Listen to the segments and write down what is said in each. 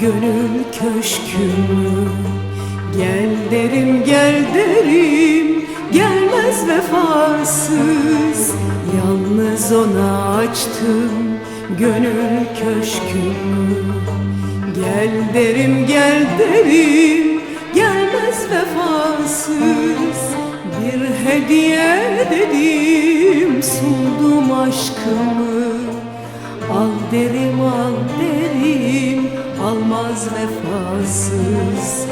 gönül köşkümü. Gel derim gel derim gelmez vefasız. Yalnız ona açtım gönül köşkümü. Gel derim gel derim gelmez vefasız. Bir hediye dedim sundum aşkımı Al derim al derim almaz vefasız.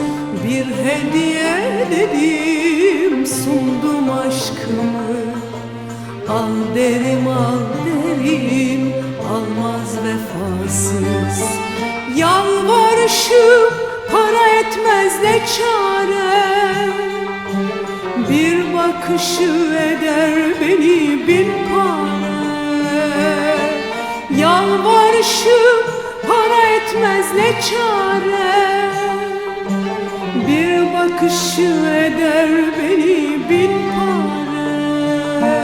Bir hediye dedim sundum aşkımı. Al derim al derim almaz vefasız. Yalvarışım para etmez ne çare. Bir bakışı eder beni bin pare Yalvarışım para etmez ne çare. Bir bakışı eder beni bin pare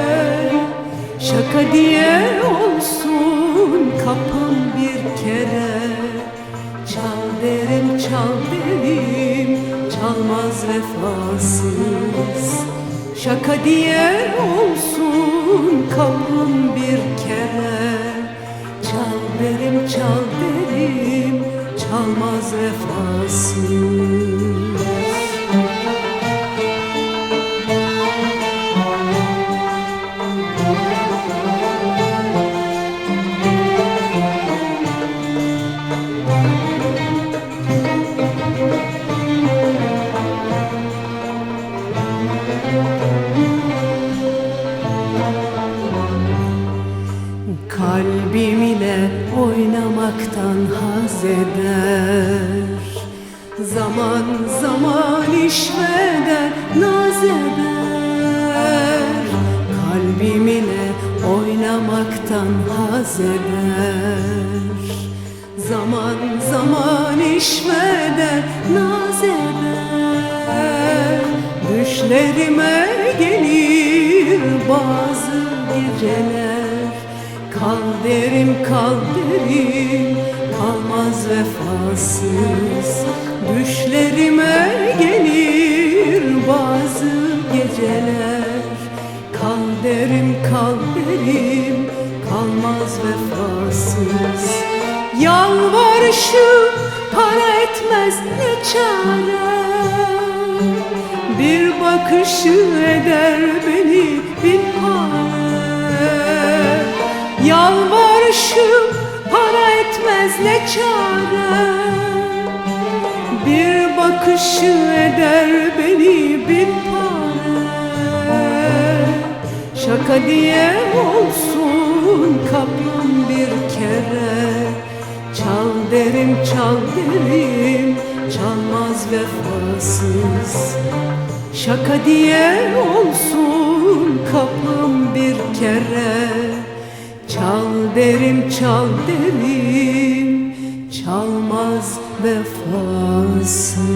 Şaka diye olsun kapım bir kere. Çal derim çal derim çalmaz vefasız. Şaka diye olsun kapım bir kere Çal derim çal derim çalmaz vefasız oynamaktan haz eder. Zaman zaman işveder naz eder. Kalbim ile oynamaktan haz eder. Zaman zaman işveder naz eder. Düşlerime gelir bazı geceler. Kal derim kal derim kalmaz vefasız. Düşlerime gelir bazı geceler. Kal derim kal derim kalmaz vefasız. Yalvarışım para etmez ne çare. Bir bakışı eder beni bin pare Yalvarışım para ne çare. Bir bakışı eder beni bin pare. Şaka diye olsun kapım bir kere. Çal derim çal derim çalmaz vefasız. Şaka diye olsun kapım bir kere. Çal derim çal derim çalmaz vefasız